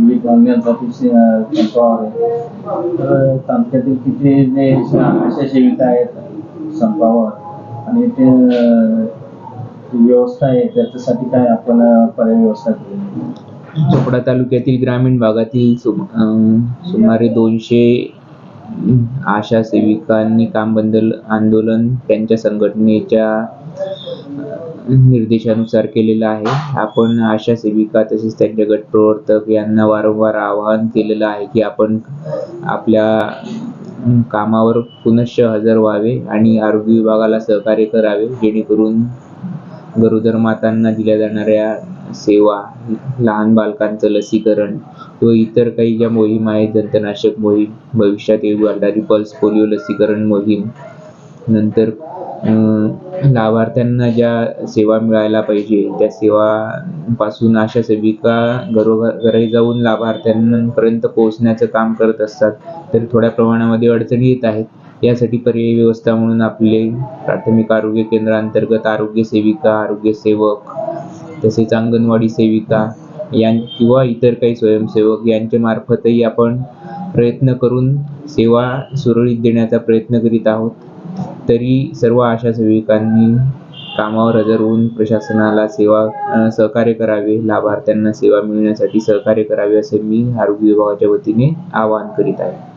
मी गणपती संपावर आहे. तर तालुक्यातील किती जे आशा सेविका आहेत संपावर आणि ते व्यवस्था आहे त्याच्यासाठी काय आपण पर्याय व्यवस्था केली चोपडा तालुक्यातील ग्रामीण भागातील सुमारे दोनशे आशा सेविकांनी काम बंद आंदोलन त्यांच्या संघटनेच्या निर्देशानुसार केलेलं आहे. आपण आशा सेविका तसेच त्यांचे गटप्रवर्तक यांना वारंवार आवाहन केलेलं आहे की आपण आपल्या कामावर पुनश्च हजर व्हावे आणि आरोग्य विभागाला सहकार्य करावे जेणेकरून गरोदर मातांना दिल्या जाणाऱ्या सेवा लहान बालकांचं लसीकरण व इतर काही ज्या मोहीम आहेत जंतनाशक मोहीम भविष्यात येऊ घालणारी पल्स पोलिओ लसीकरण मोहीम. नंतर लाभार्थ्यांना ज्या सेवा मिळायला पाहिजे त्या सेवापासून आशा सेविका घरोघर घरी जाऊन लाभार्थ्यांपर्यंत पोहोचण्याचं काम करत असतात तर थोड्या प्रमाणामध्ये अडचणी येत आहेत. यासाठी पर्यायी व्यवस्था म्हणून आपले प्राथमिक आरोग्य केंद्रांतर्गत आरोग्य सेविका आरोग्य सेवक तसेच अंगणवाडी सेविका यां किंवा इतर काही स्वयंसेवक यांच्यामार्फतही आपण प्रयत्न करून सेवा सुरळीत देण्याचा प्रयत्न करीत आहोत. तरी सर्व आशा सेविकांनी कामावर हजर होऊन प्रशासनाला सेवा सहकार्य करावे लाभार्थ्यांना सेवा मिळण्यासाठी सहकार्य करावे असे मी आरोग्य विभागाच्या वतीने आवाहन करीत आहे.